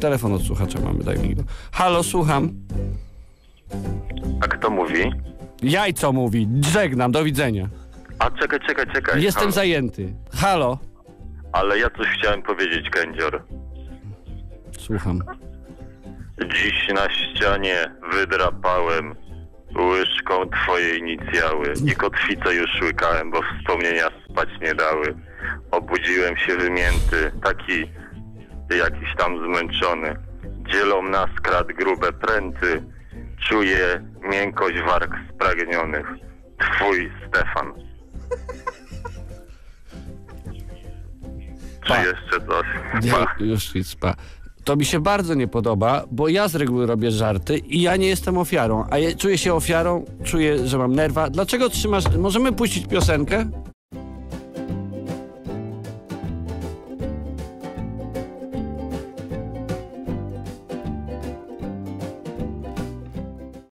Telefon od słuchacza mamy, dajmy go. Halo, słucham. A kto mówi? Jajco mówi, żegnam, do widzenia. A czekaj, czekaj, czekaj. Jestem Halo. zajęty. Halo. Ale ja coś chciałem powiedzieć, kędzior. Słucham. Dziś na ścianie wydrapałem łyżką twoje inicjały i kotwicę już łykałem, bo wspomnienia spać nie dały. Obudziłem się wymięty, taki jakiś tam zmęczony. Dzielą nas krat grube pręty, czuję miękkość warg spragnionych. Twój Stefan. Czy Pa. jeszcze coś? Nie, Pa. już nic, pa. To mi się bardzo nie podoba, bo ja z reguły robię żarty i ja nie jestem ofiarą, a ja czuję się ofiarą, czuję, że mam nerwa. Dlaczego trzymasz... Możemy puścić piosenkę?